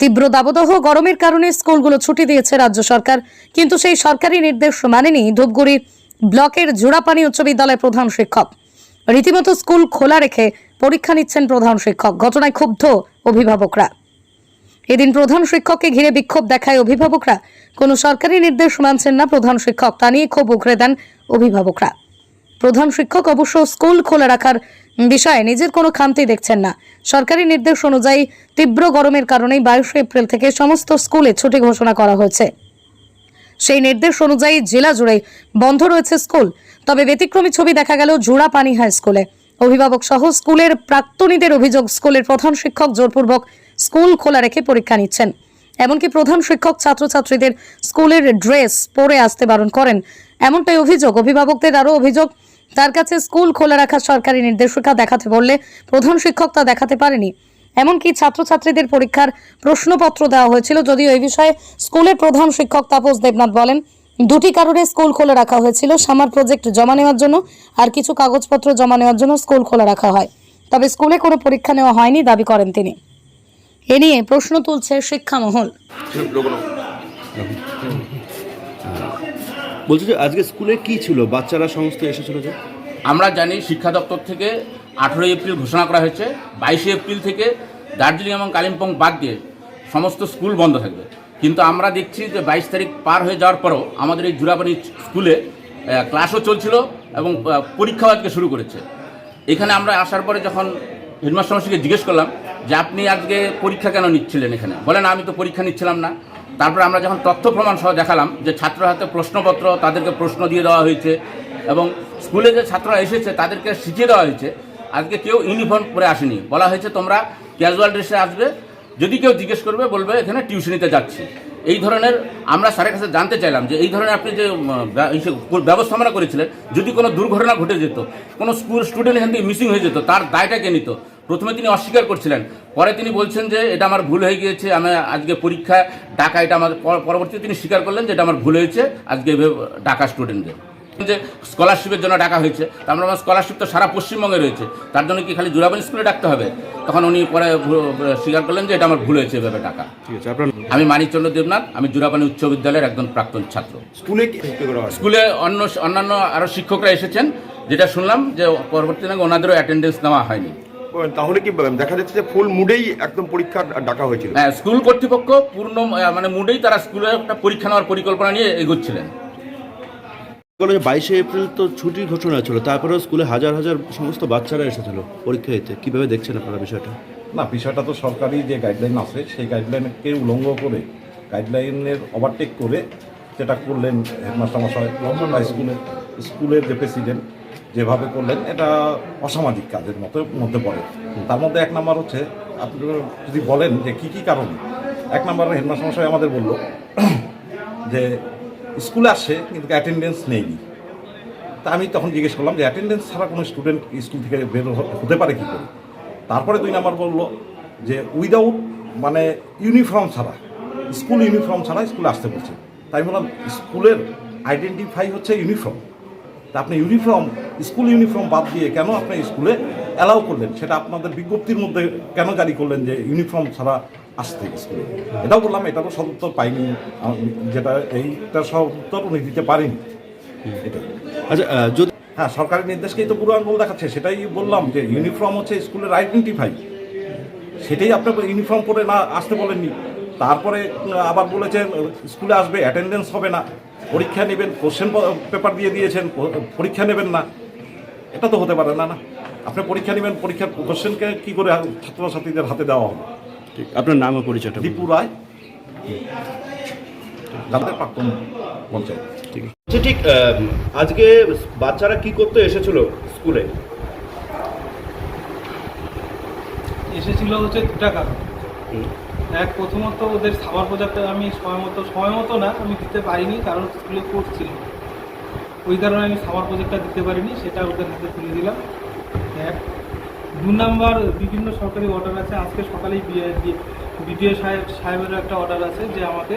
তীব্র দাবদাহ, গরমের কারণে স্কুলগুলো ছুটি দিয়েছে রাজ্য সরকার। কিন্তু সেই সরকারি নির্দেশ মানেনি ধূপগুড়ি ব্লকের জোড়াপানি উচ্চ বিদ্যালয়ের প্রধান শিক্ষক। রীতিমতো স্কুল খোলা রেখে পরীক্ষা নিচ্ছেন প্রধান শিক্ষক, ঘটনায় ক্ষুব্ধ অভিভাবকরা। এদিন প্রধান শিক্ষককে ঘিরে বিক্ষোভ দেখায় অভিভাবকরা। কোনো সরকারি নির্দেশ মানছেন না প্রধান শিক্ষক, তা নিয়ে ক্ষোভ উগরে দেন অভিভাবকরা। প্রধান শিক্ষক অবশ্য স্কুল খোলা রাখার বিষয়ে নিজের কোনো খামতি দেখছেন না। সরকারি নির্দেশ অনুযায়ী তীব্র গরমের কারণেই বাইশে এপ্রিল থেকে সমস্ত স্কুলে ছুটি ঘোষণা করা হয়েছে। সেই নির্দেশ অনুযায়ী জেলা জুড়ে বন্ধ রয়েছে স্কুল। তবে ব্যতিক্রমী ছবি দেখা গেল জোড়া পানি হাই স্কুলে। অভিভাবক সহ স্কুলের প্রাক্তনীদের অভিযোগ, স্কুলের প্রধান শিক্ষক জোরপূর্বক স্কুল খোলা রেখে পরীক্ষা নিচ্ছেন। এমনকি প্রধান শিক্ষক ছাত্রছাত্রীদের স্কুলের ড্রেস পরে আসতে বারণ করেন। এমনটাই অভিযোগ। অভিভাবকদের আরও অভিযোগ তার কাছে স্কুল খোলা রাখার সরকারি নির্দেশিকা দেখাতে বললে প্রধান শিক্ষক তা দেখাতে পারেনি। এমনকি ছাত্রছাত্রীদের পরীক্ষার প্রশ্নপত্র দেওয়া হয়েছিল, যদিও এই বিষয়ে স্কুলের প্রধান শিক্ষক তাপস দেবনাথ বলেন, দুটি কারণে স্কুল খোলা রাখা হয়েছিল, সামার প্রজেক্ট জমা নেওয়ার জন্য আর কিছু কাগজপত্র জমা নেওয়ার জন্য স্কুল খোলা রাখা হয়। তবে স্কুলে কোনো পরীক্ষা নেওয়া হয়নি দাবি করেন তিনি। এ নিয়ে প্রশ্ন তুলছে শিক্ষা মহল বলছি যে আজকে স্কুলে কি ছিল? বাচ্চারা সমস্ত এসেছিল যে? আমরা জানি শিক্ষা দপ্তর থেকে আঠেরোই এপ্রিল ঘোষণা করা হয়েছে, বাইশে এপ্রিল থেকে দার্জিলিং এবং কালিম্পং বাদ দিয়ে সমস্ত স্কুল বন্ধ থাকবে। কিন্তু আমরা দেখছি যে বাইশ তারিখ পার হয়ে যাওয়ার পরও আমাদের এই জুরাবানি স্কুলে ক্লাসও চলছিল এবং পরীক্ষাও আজকে শুরু করেছে। এখানে আমরা আসার পরে যখন হেডমাস্টার জিজ্ঞেস করলাম যে, আপনি আজকে পরীক্ষা কেন নিচ্ছিলেন এখানে? বলেন আমি তো পরীক্ষা নিচ্ছিলাম না। তারপরে আমরা যখন তথ্য প্রমাণ সহ দেখালাম যে ছাত্র হাতে প্রশ্নপত্র, তাদেরকে প্রশ্ন দিয়ে দেওয়া হয়েছে এবং স্কুলে যে ছাত্ররা এসেছে তাদেরকে শিখিয়ে দেওয়া হয়েছে, আজকে কেউ ইউনিফর্ম পরে আসেনি। বলা হয়েছে, তোমরা ক্যাজুয়াল ড্রেসে আসবে, যদি কেউ জিজ্ঞেস করবে, বলবে এখানে টিউশনিতে যাচ্ছি। এই ধরনের আমরা স্যারের কাছে জানতে চাইলাম যে এই ধরনের আপনি যে ব্যবস্থাপনা করেছিলেন, যদি কোনো দুর্ঘটনা ঘটে যেত, কোনো স্কুল স্টুডেন্ট এখান থেকে মিসিং হয়ে যেত, তার দায়টা কে নিত? প্রথমে তিনি অস্বীকার করছিলেন পরে তিনি বলছেন যে এটা আমার ভুল হয়ে গিয়েছে আমি আজকে পরীক্ষা ডাকা এটা আমার পর- পরবর্তীতে তিনি স্বীকার করলেন যে এটা আমার ভুল হয়েছে আজকে ডাকা স্টুডেন্টদের যে স্কলারশিপের জন্য ডাকা হয়েছে তার আমরা আমার স্কলারশিপ তো সারা পশ্চিমবঙ্গে রয়েছে তার জন্য কি খালি জুরাবানি স্কুলে ডাকতে হবে? তখন উনি পরে স্বীকার করলেন যে এটা আমার ভুল হয়েছে এভাবে ডাকা ঠিক আছে আপনার আমি মানিকচন্দ্র দেবনাথ আমি জুরাপানি উচ্চ বিদ্যালয়ের একজন প্রাক্তন ছাত্র। স্কুলে স্কুলে অন্য অন্যান্য আরও শিক্ষকরা এসেছেন যেটা শুনলাম যে পরবর্তী নাকি ওনাদেরও অ্যাটেন্ডেন্স নেওয়া হয়নি। তাহলে কি দেখা যাচ্ছে যে ফুল মুডেই একদম পরীক্ষা ডাকা হয়েছিল। হ্যাঁ স্কুল কর্তৃপক্ষ পূর্ণ মানে মুডেই তারা স্কুলে একটা পরীক্ষা নেওয়ার পরিকল্পনা নিয়ে এগোচ্ছিলেন। বলে যে বাইশে এপ্রিল তো ছুটির ঘোষণা ছিল তারপরেও স্কুলে হাজার হাজার সমস্ত বাচ্চারা এসেছিল পরীক্ষা দিতে। কীভাবে দেখছেন আপনারা বিষয়টা? না বিষয়টা তো সরকারি যে গাইডলাইন আছে সেই গাইডলাইনকে উলঙ্ঘ করে গাইডলাইনের ওভারটেক করে যেটা করলেন হেডমাস্টার মশাই স্কুলের স্কুলের যে প্রেসিডেন্ট যেভাবে করলেন, এটা অসামাজিক কাজের মতো মধ্যে পড়ে। তার মধ্যে এক নাম্বার হচ্ছে, আপনি যদি বলেন যে কী কী কারণে? এক নাম্বার হেডমাস্টার মশাই আমাদের বলল যে স্কুলে আসে, কিন্তু অ্যাটেন্ডেন্স নেইনি। তা আমি তখন জিজ্ঞেস করলাম যে অ্যাটেন্ডেন্স ছাড়া কোনো স্টুডেন্ট স্কুল থেকে বের হতে পারে কী করে? তারপরে দুই নাম্বার বলল যে উইদাউট মানে ইউনিফর্ম ছাড়া, স্কুল ইউনিফর্ম ছাড়া স্কুলে আসতে বলছে। তাই বললাম, স্কুলের আইডেন্টিফাই হচ্ছে ইউনিফর্ম আপনি ইউনিফর্ম স্কুল ইউনিফর্ম বাদ দিয়ে কেন আপনি স্কুলে অ্যালাউ করলেন? সেটা আপনাদের বিজ্ঞপ্তির মধ্যে কেন জারি করলেন যে ইউনিফর্ম ছাড়া আসতে স্কুলে এটাও বললাম এটা এটারও সদুত্তর পাইনি। যেটা এইটা সদুত্তর উনি দিতে পারেনি। এটাই। আচ্ছা যদি হ্যাঁ সরকারি নির্দেশকেই তো পুরো আঙ্গুল দেখাচ্ছে। সেটাই বললাম যে ইউনিফর্ম হচ্ছে স্কুলের আইডেন্টিফাই সেটাই আপনি ইউনিফর্ম পরে না আসতে বলেননি। তারপরে আবার বলেছেন স্কুলে আসবে অ্যাটেন্ডেন্স হবে না। পরীক্ষা নেবেন কোশ্চেন পেপার দিয়ে দিয়েছেন পরীক্ষা নেবেন না। এটা তো হতে পারে না না। আপনি পরীক্ষা নেবেন পরীক্ষার কোশ্চেনকে কী করে ছাত্রছাত্রীদের হাতে দেওয়া হবে? ঠিক আপনার নাম ও পরিচয়টা। দীপু রায়। আমাদের প্রাক্তন পঞ্চায়েত। ঠিক। আছে আচ্ছা, ঠিক আজকে বাচ্চারা কি করতে এসেছিল স্কুলে? এসেছিল হচ্ছে দুটা কারণ। এক প্রথমত ওদের খাবার প্রজাতে আমি সময় মতো সময় মতো না, আমি দিতে পারিনি, কারণ স্কুলে কোর্স ছিল। ওই কারণে আমি সামার প্রজেক্টটা দিতে পারিনি, সেটা ওদের হাতে তুলে দিলাম। এক। দু নাম্বার, বিভিন্ন সরকারি অর্ডার আছে। আজকে সকালেই বিডিও সাহেব সাহেবেরও একটা অর্ডার আছে যে আমাকে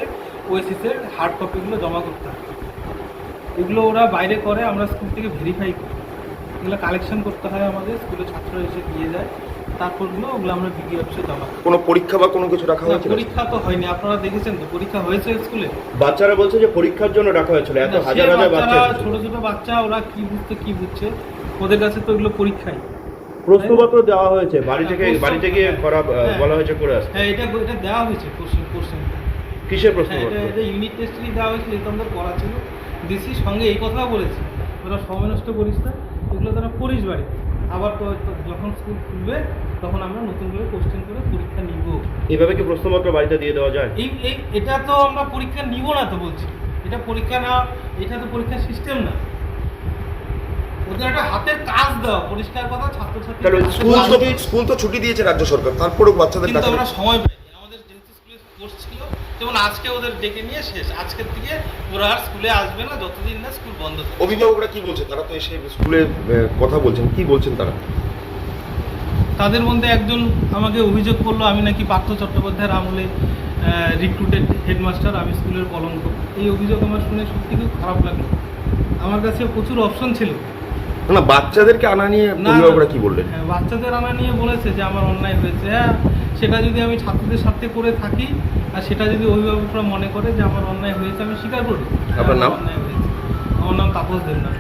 ওএসিসের হার্ড কপিগুলো জমা করতে হবে। এগুলো ওরা বাইরে করে, আমরা স্কুল থেকে ভেরিফাই করি। এগুলো কালেকশন করতে হয় আমাদের স্কুলে ছাত্ররা এসে দিয়ে যায় তারপরগুলো ওগুলো আমরা বিডি অফিসে জমা কোনো পরীক্ষা বা কোনো কিছু রাখা হয়েছিল? পরীক্ষা তো হয়নি আপনারা দেখেছেন তো পরীক্ষা হয়েছে স্কুলে? বাচ্চারা বলছে যে পরীক্ষার জন্য রাখা হয়েছিল এত হাজার হাজার বাচ্চা ছোট ছোট বাচ্চা ওরা কি বুঝতে কি বুঝছে? ওদের কাছে তো এগুলো পরীক্ষাই। প্রশ্নপত্র দেওয়া হয়েছে বাড়ি থেকে হ্যাঁ, বাড়ি থেকে করা। বলা হয়েছে করে আসতে। এটা এটা দেওয়া হয়েছে কোশ্চেন কোশ্চেন কিসের হ্যাঁ প্রশ্নপত্র? এটা ইউনিট টেস্টই দেওয়া আমাদের করা ছিল। সঙ্গে এই কথাও বলেছি ওরা সময় নষ্ট করিস না এগুলো তারা করিস বাড়িতে। আবার যখন স্কুল খুলবে তখন আমরা নতুন করে কোশ্চেন করে পরীক্ষা নিব। এইভাবে কি প্রশ্নপত্র বাড়িতে দিয়ে দেওয়া যায়? এই এই এটা তো আমরা পরীক্ষা নিব না তো বলছি। এটা পরীক্ষা না এটা তো পরীক্ষার সিস্টেম না। ওদের একটা হাতের কাজ দাও পরিষ্কার কথা ছাত্রছাত্রী স্কুল তো স্কুল তো ছুটি দিয়েছে রাজ্য সরকার তারপরেও বাচ্চাদের কিন্তু আমরা সময় পাইনি আমাদের যেহেতু স্কুলে কোর্স ছিল যেমন আজকে ওদের ডেকে নিয়ে শেষ। আজকের থেকে ওরা আর স্কুলে আসবে না যতদিন না স্কুল বন্ধ থাকে অভিভাবকরা কি বলছে? তারা তো এসে স্কুলে কথা বলছেন। কি বলছেন তারা? তাদের মধ্যে একজন আমাকে অভিযোগ করল আমি নাকি পার্থ চট্টোপাধ্যায়ের আমলে রিক্রুটেড হেডমাস্টার আমি স্কুলের কলঙ্ক। এই অভিযোগ আমার শুনে সত্যি খুব খারাপ লাগল। আমার কাছে প্রচুর অপশন ছিল। না বাচ্চাদেরকে আনা নিয়ে না, অভিভাবকরা কি বললেন? হ্যাঁ, বাচ্চাদের আনা নিয়ে বলেছে যে আমার অন্যায় হয়েছে। হ্যাঁ সেটা যদি আমি ছাত্রদের সাথে করে থাকি আর সেটা যদি অভিভাবকরা মনে করে যে আমার অন্যায় হয়েছে আমি স্বীকার করি। আপনার নাম? অন্যায় হয়েছে। আমার নাম তাপস দেবনাথ।